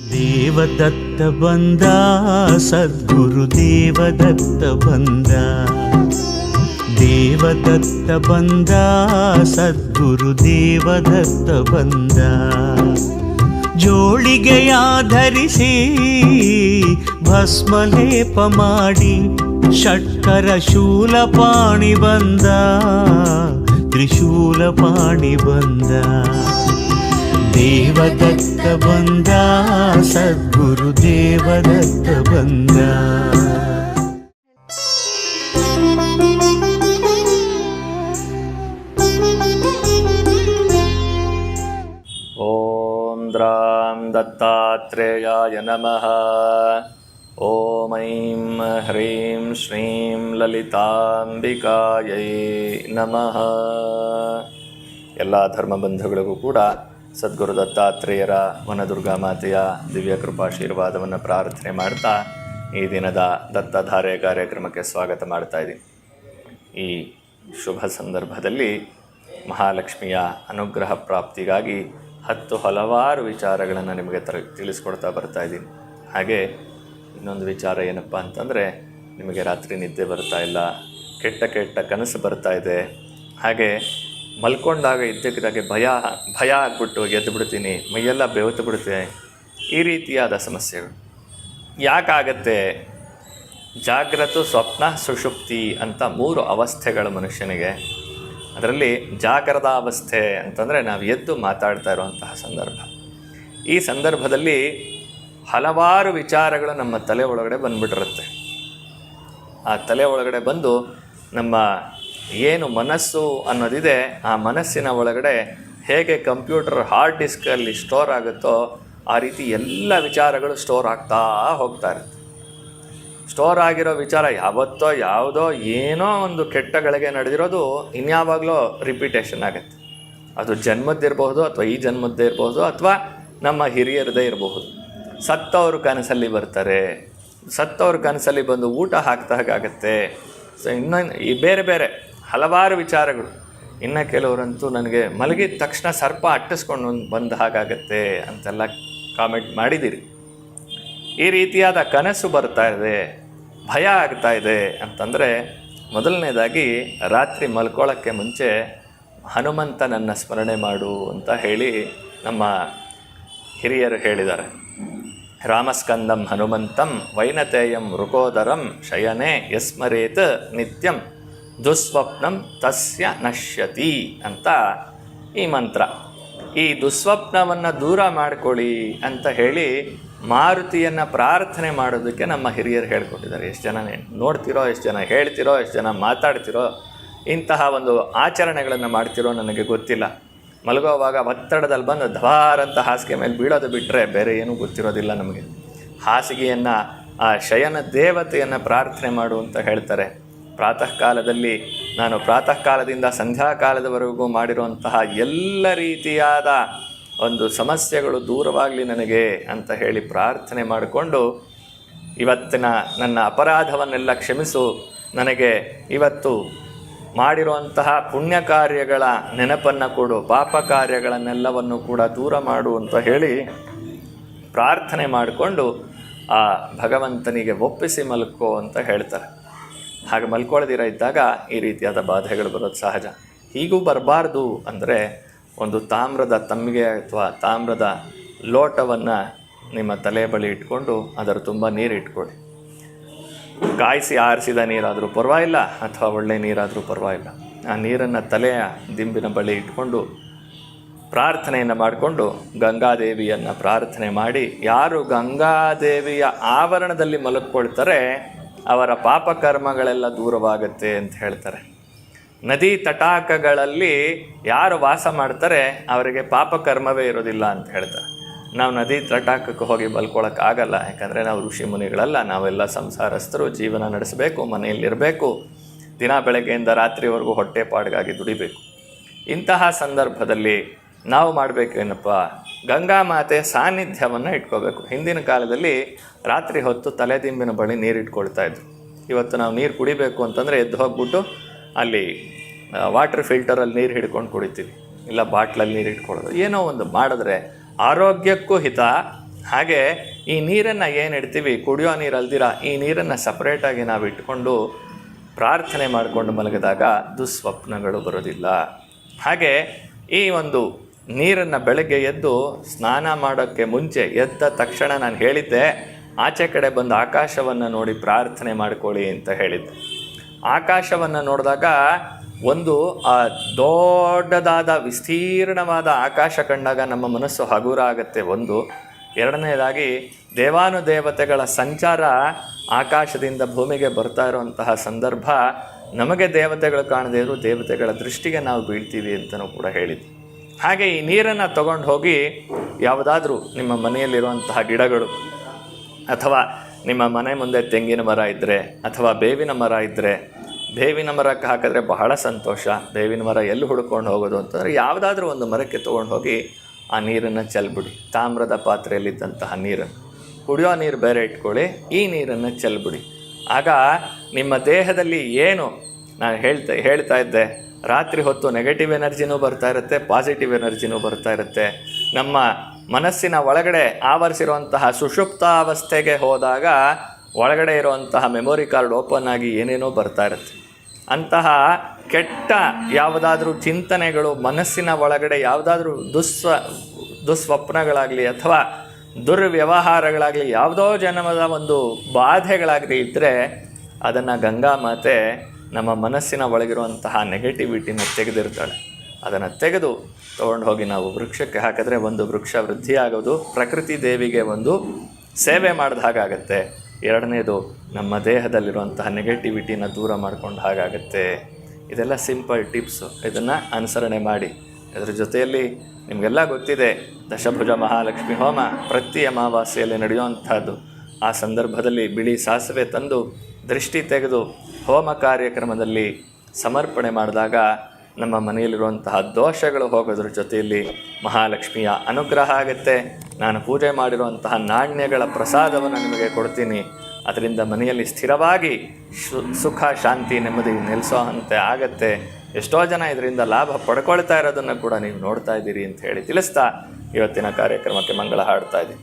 ದೇವದತ್ತ ಬಂದ, ಸದ್ಗುರು ದೇವದತ್ತ ಬಂದ. ದೇವದತ್ತ ಬಂದ, ಸದ್ಗುರು ದೇವದತ್ತ ಬಂದ. ಜೋಳಿಗೆಯ ಧರಿಸಿ ಭಸ್ಮಲೇಪ ಮಾಡಿ ಷಟ್ಕರ ಶೂಲಪಾಣಿ ಬಂದ ತ್ರಿಶೂಲಪಾಣಿ ಬಂದ. ದೇವದತ್ತ ಬಂದ ಸದ್ಗುರು ದೇವದತ್ತ ಬಂದ ॐ द्रां दत्तात्रेयाय नमः ॐ ऐं ह्रीं श्रीं ಲಲಿತಾಂಬಿಕಾಯೈ ನಮಃ ಎಲ್ಲ ಧರ್ಮಬಂಧುಗಳಿಗೂ ಕೂಡ ಸದ್ಗುರು ದತ್ತಾತ್ರೇಯರ ವನದುರ್ಗಾ ಮಾತೆಯ ದಿವ್ಯ ಕೃಪಾಶೀರ್ವಾದವನ್ನು ಪ್ರಾರ್ಥನೆ ಮಾಡ್ತಾ ಈ ದಿನದ ದತ್ತಧಾರೆ ಕಾರ್ಯಕ್ರಮಕ್ಕೆ ಸ್ವಾಗತ ಮಾಡ್ತಾ ಇದ್ದೀನಿ. ಈ ಶುಭ ಸಂದರ್ಭದಲ್ಲಿ ಮಹಾಲಕ್ಷ್ಮಿಯ ಅನುಗ್ರಹ ಪ್ರಾಪ್ತಿಗಾಗಿ ಹತ್ತು ಹಲವಾರು ವಿಚಾರಗಳನ್ನು ನಿಮಗೆ ತರ ತಿಳಿಸ್ಕೊಡ್ತಾ ಬರ್ತಾ ಇದ್ದೀನಿ. ಹಾಗೆ ಇನ್ನೊಂದು ವಿಚಾರ ಏನಪ್ಪ ಅಂತಂದರೆ, ನಿಮಗೆ ರಾತ್ರಿ ನಿದ್ದೆ ಬರ್ತಾ ಇಲ್ಲ, ಕೆಟ್ಟ ಕೆಟ್ಟ ಕನಸು ಬರ್ತಾ ಇದೆ. ಹಾಗೆ ಮಲ್ಕೊಂಡಾಗ ಇದ್ದಕ್ಕಿದ್ದಾಗೆ ಭಯ ಭಯ ಆಗಿಬಿಟ್ಟು ಎದ್ದು ಬಿಡ್ತೀನಿ, ಮೈಯೆಲ್ಲ ಬೆವತ್ತು ಬಿಡುತ್ತೆ. ಈ ರೀತಿಯಾದ ಸಮಸ್ಯೆಗಳು. ಯಾಕಾಗತ್ತೆ? ಜಾಗ್ರತು, ಸ್ವಪ್ನ, ಸುಷುಪ್ತಿ ಅಂತ ಮೂರು ಅವಸ್ಥೆಗಳು ಮನುಷ್ಯನಿಗೆ. ಅದರಲ್ಲಿ ಜಾಗ್ರದ ಅವಸ್ಥೆ ಅಂತಂದರೆ ನಾವು ಎದ್ದು ಮಾತಾಡ್ತಾ ಇರುವಂತಹ ಸಂದರ್ಭ. ಈ ಸಂದರ್ಭದಲ್ಲಿ ಹಲವಾರು ವಿಚಾರಗಳು ನಮ್ಮ ತಲೆ ಒಳಗಡೆ ಬಂದುಬಿಟ್ಟಿರುತ್ತೆ. ಆ ತಲೆ ಒಳಗಡೆ ಬಂದು ನಮ್ಮ ಏನು ಮನಸ್ಸು ಅನ್ನೋದಿದೆ, ಆ ಮನಸ್ಸಿನ ಒಳಗಡೆ ಹೇಗೆ ಕಂಪ್ಯೂಟರ್ ಹಾರ್ಡ್ ಡಿಸ್ಕಲ್ಲಿ ಸ್ಟೋರ್ ಆಗುತ್ತೋ, ಆ ರೀತಿ ಎಲ್ಲ ವಿಚಾರಗಳು ಸ್ಟೋರ್ ಆಗ್ತಾ ಹೋಗ್ತಾ ಇರುತ್ತೆ. ಸ್ಟೋರ್ ಆಗಿರೋ ವಿಚಾರ ಯಾವತ್ತೋ, ಯಾವುದೋ, ಏನೋ ಒಂದು ಕೆಟ್ಟಗಳಿಗೆ ನಡೆದಿರೋದು ಇನ್ಯಾವಾಗಲೋ ರಿಪೀಟೇಷನ್ ಆಗುತ್ತೆ. ಅದು ಜನ್ಮದ್ದಿರಬಹುದು ಅಥವಾ ಈ ಜನ್ಮದ್ದೇ ಇರಬಹುದು ಅಥವಾ ನಮ್ಮ ಹಿರಿಯರದೇ ಇರಬಹುದು. ಸತ್ತವರು ಕನಸಲ್ಲಿ ಬರ್ತಾರೆ. ಸತ್ತವ್ರ ಕನಸಲ್ಲಿ ಬಂದು ಊಟ ಹಾಕ್ದಾಗತ್ತೆ ಸೊ ಇನ್ನೊಂದು, ಈ ಬೇರೆ ಬೇರೆ ಹಲವಾರು ವಿಚಾರಗಳು. ಇನ್ನು ಕೆಲವರಂತೂ ನನಗೆ ಮಲಗಿದ ತಕ್ಷಣ ಸರ್ಪ ಅಟ್ಟಿಸ್ಕೊಂಡು ಬಂದ ಹಾಗಾಗತ್ತೆ ಅಂತೆಲ್ಲ ಕಾಮೆಂಟ್ ಮಾಡಿದ್ದೀರಿ. ಈ ರೀತಿಯಾದ ಕನಸು ಬರ್ತಾ ಇದೆ, ಭಯ ಆಗ್ತಾ ಇದೆ ಅಂತಂದರೆ ಮೊದಲನೇದಾಗಿ ರಾತ್ರಿ ಮಲ್ಕೊಳ್ಳೋಕ್ಕೆ ಮುಂಚೆ ಹನುಮಂತನನ್ನು ಸ್ಮರಣೆ ಮಾಡು ಅಂತ ಹೇಳಿ ನಮ್ಮ ಹಿರಿಯರು ಹೇಳಿದ್ದಾರೆ. ರಾಮಸ್ಕಂದಂ ಹನುಮಂತಂ ವೈನತೇಯಂ ಋಕೋದರಂ ಶಯನೆ ಯಸ್ಮರೇತ್ ನಿತ್ಯಂ. ದುಸ್ವಪ್ನಂ ತಸ್ಯ ನಶ್ಯತಿ ಅಂತ ಈ ಮಂತ್ರ. ಈ ದುಸ್ವಪ್ನವನ್ನು ದೂರ ಮಾಡಿಕೊಳ್ಳಿ ಅಂತ ಹೇಳಿ ಮಾರುತಿಯನ್ನು ಪ್ರಾರ್ಥನೆ ಮಾಡೋದಕ್ಕೆ ನಮ್ಮ ಹಿರಿಯರು ಹೇಳ್ಕೊಟ್ಟಿದ್ದಾರೆ. ಎಷ್ಟು ಜನ ನೋಡ್ತಿರೋ, ಎಷ್ಟು ಜನ ಹೇಳ್ತಿರೋ, ಎಷ್ಟು ಜನ ಮಾತಾಡ್ತಿರೋ, ಇಂತಹ ಒಂದು ಆಚರಣೆಗಳನ್ನು ಮಾಡ್ತಿರೋ ನನಗೆ ಗೊತ್ತಿಲ್ಲ. ಮಲಗೋವಾಗ ಒತ್ತಡದಲ್ಲಿ ಬಂದು ಧವಾರಂತ ಹಾಸಿಗೆ ಮೇಲೆ ಬೀಳೋದು ಬಿಟ್ಟರೆ ಬೇರೆ ಏನೂ ಗೊತ್ತಿರೋದಿಲ್ಲ ನಮಗೆ. ಹಾಸಿಗೆಯನ್ನು, ಆ ಶಯನ ದೇವತೆಯನ್ನು ಪ್ರಾರ್ಥನೆ ಮಾಡು ಅಂತ ಹೇಳ್ತಾರೆ. ಪ್ರಾತಃ ಕಾಲದಲ್ಲಿ ನಾನು ಪ್ರಾತಃ ಕಾಲದಿಂದ ಸಂಧ್ಯಾ ಕಾಲದವರೆಗೂ ಮಾಡಿರುವಂತಹ ಎಲ್ಲ ರೀತಿಯಾದ ಒಂದು ಸಮಸ್ಯೆಗಳು ದೂರವಾಗಲಿ ನನಗೆ ಅಂತ ಹೇಳಿ ಪ್ರಾರ್ಥನೆ ಮಾಡಿಕೊಂಡು ಇವತ್ತಿನ ನನ್ನ ಅಪರಾಧವನ್ನೆಲ್ಲ ಕ್ಷಮಿಸು. ನನಗೆ ಇವತ್ತು ಮಾಡಿರುವಂತಹ ಪುಣ್ಯ ಕಾರ್ಯಗಳ ನೆನಪನ್ನು ಕೊಡು. ಪಾಪ ಕಾರ್ಯಗಳನ್ನೆಲ್ಲವನ್ನು ಕೂಡ ದೂರ ಮಾಡು ಅಂತ ಹೇಳಿ ಪ್ರಾರ್ಥನೆ ಮಾಡಿಕೊಂಡು ಆ ಭಗವಂತನಿಗೆ ಒಪ್ಪಿಸಿ ಮಲ್ಕೋ ಅಂತ ಹೇಳ್ತಾರೆ. ಹಾಗೆ ಮಲ್ಕೊಳ್ಳದಿರ ಇದ್ದಾಗ ಈ ರೀತಿಯಾದ ಬಾಧೆಗಳು ಬರೋದು ಸಹಜ. ಹೀಗೂ ಬರಬಾರ್ದು ಅಂದರೆ ಒಂದು ತಾಮ್ರದ ತಮ್ಮಿಗೆ ಅಥವಾ ತಾಮ್ರದ ಲೋಟವನ್ನು ನಿಮ್ಮ ತಲೆ ಬಳಿ ಇಟ್ಕೊಂಡು ಅದರ ತುಂಬ ನೀರು ಇಟ್ಕೊಳ್ಳಿ. ಕಾಯಿಸಿ ಆರಿಸಿದ ನೀರಾದರೂ ಪರವಾಗಿಲ್ಲ ಅಥವಾ ಒಳ್ಳೆ ನೀರಾದರೂ ಪರವಾಗಿಲ್ಲ. ಆ ನೀರನ್ನು ತಲೆಯ ದಿಂಬಿನ ಬಳಿ ಇಟ್ಕೊಂಡು ಪ್ರಾರ್ಥನೆಯನ್ನು ಮಾಡಿಕೊಂಡು ಗಂಗಾದೇವಿಯನ್ನು ಪ್ರಾರ್ಥನೆ ಮಾಡಿ ಯಾರು ಗಂಗಾದೇವಿಯ ಆವರಣದಲ್ಲಿ ಮಲಕ್ಕೊಳ್ತಾರೆ ಅವರ ಪಾಪಕರ್ಮಗಳೆಲ್ಲ ದೂರವಾಗುತ್ತೆ ಅಂತ ಹೇಳ್ತಾರೆ. ನದಿ ತಟಾಕಗಳಲ್ಲಿ ಯಾರು ವಾಸ ಮಾಡ್ತಾರೆ ಅವರಿಗೆ ಪಾಪಕರ್ಮವೇ ಇರೋದಿಲ್ಲ ಅಂತ ಹೇಳ್ತಾರೆ. ನಾವು ನದಿ ತಟಾಕಕ್ಕೆ ಹೋಗಿ ಬಲ್ಕೊಳಕ್ಕಾಗಲ್ಲ ಯಾಕಂದರೆ ನಾವು ಋಷಿ ಮುನಿಗಳಲ್ಲ, ನಾವೆಲ್ಲ ಸಂಸಾರಸ್ಥರು, ಜೀವನ ನಡೆಸಬೇಕು, ಮನೆಯಲ್ಲಿರಬೇಕು, ದಿನ ಬೆಳಗ್ಗೆಯಿಂದ ರಾತ್ರಿವರೆಗೂ ಹೊಟ್ಟೆಪಾಡಿಗಾಗಿ ದುಡಿಬೇಕು. ಇಂತಹ ಸಂದರ್ಭದಲ್ಲಿ ನಾವು ಮಾಡಬೇಕೇನಪ್ಪ ಗಂಗಾ ಮಾತೆ ಸಾನ್ನಿಧ್ಯವನ್ನು ಇಟ್ಕೋಬೇಕು. ಹಿಂದಿನ ಕಾಲದಲ್ಲಿ ರಾತ್ರಿ ಹೊತ್ತು ತಲೆದಿಂಬಿನ ಬಳಿ ನೀರಿಟ್ಕೊಳ್ತಾ ಇದ್ರು. ಇವತ್ತು ನಾವು ನೀರು ಕುಡಿಬೇಕು ಅಂತಂದರೆ ಎದ್ದು ಹೋಗ್ಬಿಟ್ಟು ಅಲ್ಲಿ ವಾಟರ್ ಫಿಲ್ಟರಲ್ಲಿ ನೀರು ಹಿಡ್ಕೊಂಡು ಕುಡಿತೀವಿ. ಇಲ್ಲ ಬಾಟ್ಲಲ್ಲಿ ನೀರು ಇಟ್ಕೊಳ್ಳೋದು ಏನೋ ಒಂದು ಮಾಡಿದ್ರೆ ಆರೋಗ್ಯಕ್ಕೂ ಹಿತ. ಹಾಗೆ ಈ ನೀರನ್ನು ಏನು ಇಡ್ತೀವಿ? ಕುಡಿಯೋ ನೀರು ಅಲ್ದಿರ? ಈ ನೀರನ್ನು ಸಪ್ರೇಟಾಗಿ ನಾವು ಇಟ್ಕೊಂಡು ಪ್ರಾರ್ಥನೆ ಮಾಡಿಕೊಂಡು ಮಲಗಿದಾಗ ದುಸ್ವಪ್ನಗಳು ಬರೋದಿಲ್ಲ. ಹಾಗೆ ಈ ಒಂದು ನೀರನ್ನು ಬೆಳಗ್ಗೆ ಎದ್ದು ಸ್ನಾನ ಮಾಡೋಕ್ಕೆ ಮುಂಚೆ ಎದ್ದ ತಕ್ಷಣ ನಾನು ಹೇಳಿದ್ದೆ, ಆಚೆ ಕಡೆ ಬಂದು ಆಕಾಶವನ್ನು ನೋಡಿ ಪ್ರಾರ್ಥನೆ ಮಾಡ್ಕೊಳ್ಳಿ ಅಂತ ಹೇಳಿದ್ದೆ. ಆಕಾಶವನ್ನು ನೋಡಿದಾಗ ಒಂದು, ಆ ದೊಡ್ಡದಾದ ವಿಸ್ತೀರ್ಣವಾದ ಆಕಾಶ ಕಂಡಾಗ ನಮ್ಮ ಮನಸ್ಸು ಹಗುರ ಆಗುತ್ತೆ ಒಂದು, ಎರಡನೇದಾಗಿ ದೇವಾನುದೇವತೆಗಳ ಸಂಚಾರ ಆಕಾಶದಿಂದ ಭೂಮಿಗೆ ಬರ್ತಾ ಇರುವಂತಹ ಸಂದರ್ಭ ನಮಗೆ ದೇವತೆಗಳು ಕಾಣದೇ ಇರೋ ದೇವತೆಗಳ ದೃಷ್ಟಿಗೆ ನಾವು ಬೀಳ್ತೀವಿ ಅಂತಲೂ ಕೂಡ ಹೇಳಿದ್ವಿ ಹಾಗೆ ಈ ನೀರನ್ನು ತಗೊಂಡು ಹೋಗಿ ಯಾವುದಾದ್ರೂ ನಿಮ್ಮ ಮನೆಯಲ್ಲಿರುವಂತಹ ಗಿಡಗಳು ಅಥವಾ ನಿಮ್ಮ ಮನೆ ಮುಂದೆ ತೆಂಗಿನ ಮರ ಇದ್ದರೆ ಅಥವಾ ಬೇವಿನ ಮರ ಇದ್ದರೆ ಬೇವಿನ ಮರಕ್ಕೆ ಹಾಕಿದ್ರೆ ಬಹಳ ಸಂತೋಷ. ಬೇವಿನ ಮರ ಎಲ್ಲಿ ಹುಡ್ಕೊಂಡು ಹೋಗೋದು ಅಂತಂದರೆ ಯಾವುದಾದ್ರೂ ಒಂದು ಮರಕ್ಕೆ ತೊಗೊಂಡು ಹೋಗಿ ಆ ನೀರನ್ನು ಚೆಲ್ಬಿಡಿ. ತಾಮ್ರದ ಪಾತ್ರೆಯಲ್ಲಿದ್ದಂತಹ ನೀರನ್ನು. ಕುಡಿಯೋ ನೀರು ಬೇರೆ ಇಟ್ಕೊಳ್ಳಿ, ಈ ನೀರನ್ನು ಚೆಲ್ಬಿಡಿ. ಆಗ ನಿಮ್ಮ ದೇಹದಲ್ಲಿ ಏನು? ನಾನು ಹೇಳ್ತಾ ಹೇಳ್ತಾ ಇದ್ದೆ. ರಾತ್ರಿ ಹೊತ್ತು ನೆಗೆಟಿವ್ ಎನರ್ಜಿನೂ ಬರ್ತಾ ಇರುತ್ತೆ ಪಾಸಿಟಿವ್ ಎನರ್ಜಿನೂ ಬರ್ತಾ ಇರುತ್ತೆ. ನಮ್ಮ ಮನಸ್ಸಿನ ಒಳಗಡೆ ಆವರಿಸಿರುವಂತಹ ಸುಷುಪ್ತಾವಸ್ಥೆಗೆ ಹೋದಾಗ ಒಳಗಡೆ ಇರುವಂತಹ ಮೆಮೊರಿ ಕಾರ್ಡ್ ಓಪನ್ ಆಗಿ ಏನೇನೋ ಬರ್ತಾ ಇರುತ್ತೆ. ಅಂತಹ ಕೆಟ್ಟ ಯಾವುದಾದ್ರೂ ಚಿಂತನೆಗಳು ಮನಸ್ಸಿನ ಒಳಗಡೆ ಯಾವುದಾದ್ರೂ ದುಸ್ವ, ದುಸ್ವಪ್ನಗಳಾಗಲಿ ಅಥವಾ ದುರ್ವ್ಯವಹಾರಗಳಾಗಲಿ ಯಾವುದೋ ಜನ್ಮದ ಒಂದು ಬಾಧೆಗಳಾಗಲಿ ಇದ್ದರೆ ಅದನ್ನು ಗಂಗಾ ಮಾತೆ ನಮ್ಮ ಮನಸ್ಸಿನ ಒಳಗಿರುವಂತಹ ನೆಗೆಟಿವಿಟಿನ ತೆಗೆದಿರ್ತಾಳೆ. ಅದನ್ನು ತೆಗೆದು ತೊಗೊಂಡು ಹೋಗಿ ನಾವು ವೃಕ್ಷಕ್ಕೆ ಹಾಕಿದ್ರೆ ಒಂದು ವೃಕ್ಷ ವೃದ್ಧಿಯಾಗೋದು ಪ್ರಕೃತಿ ದೇವಿಗೆ ಒಂದು ಸೇವೆ ಮಾಡಿದ ಹಾಗಾಗತ್ತೆ ಎರಡನೇದು ನಮ್ಮ ದೇಹದಲ್ಲಿರುವಂತಹ ನೆಗೆಟಿವಿಟಿನ ದೂರ ಮಾಡ್ಕೊಂಡು ಹಾಗಾಗತ್ತೆ ಇದೆಲ್ಲ ಸಿಂಪಲ್ ಟಿಪ್ಸು ಇದನ್ನು ಅನುಸರಣೆ ಮಾಡಿ. ಇದರ ಜೊತೆಯಲ್ಲಿ ನಿಮಗೆಲ್ಲ ಗೊತ್ತಿದೆ, ದಶಭುಜ ಮಹಾಲಕ್ಷ್ಮಿ ಹೋಮ ಪ್ರತಿ ಅಮಾವಾಸ್ಯೆಯಲ್ಲಿ ನಡೆಯುವಂಥದ್ದು ಆ ಸಂದರ್ಭದಲ್ಲಿ ಬಿಳಿ ಸಾಸಿವೆ ತಂದು ದೃಷ್ಟಿ ತೆಗೆದು ಹೋಮ ಕಾರ್ಯಕ್ರಮದಲ್ಲಿ ಸಮರ್ಪಣೆ ಮಾಡಿದಾಗ ನಮ್ಮ ಮನೆಯಲ್ಲಿರುವಂತಹ ದೋಷಗಳು ಹೋಗೋದ್ರ ಜೊತೆಯಲ್ಲಿ ಮಹಾಲಕ್ಷ್ಮಿಯ ಅನುಗ್ರಹ ಆಗುತ್ತೆ. ನಾನು ಪೂಜೆ ಮಾಡಿರುವಂತಹ ನಾಣ್ಯಗಳ ಪ್ರಸಾದವನ್ನು ನಿಮಗೆ ಕೊಡ್ತೀನಿ. ಅದರಿಂದ ಮನೆಯಲ್ಲಿ ಸ್ಥಿರವಾಗಿ ಸುಖ, ಶಾಂತಿ, ನೆಮ್ಮದಿ ನೆಲೆಸೋ ಅಂತೆ ಆಗತ್ತೆ. ಎಷ್ಟೋ ಜನ ಇದರಿಂದ ಲಾಭ ಪಡ್ಕೊಳ್ತಾ ಇರೋದನ್ನು ಕೂಡ ನೀವು ನೋಡ್ತಾ ಇದ್ದೀರಿ ಅಂತ ಹೇಳಿ ತಿಳಿಸ್ತಾ ಇವತ್ತಿನ ಕಾರ್ಯಕ್ರಮಕ್ಕೆ ಮಂಗಳ ಹಾಡ್ತಾ ಇದ್ದೀನಿ.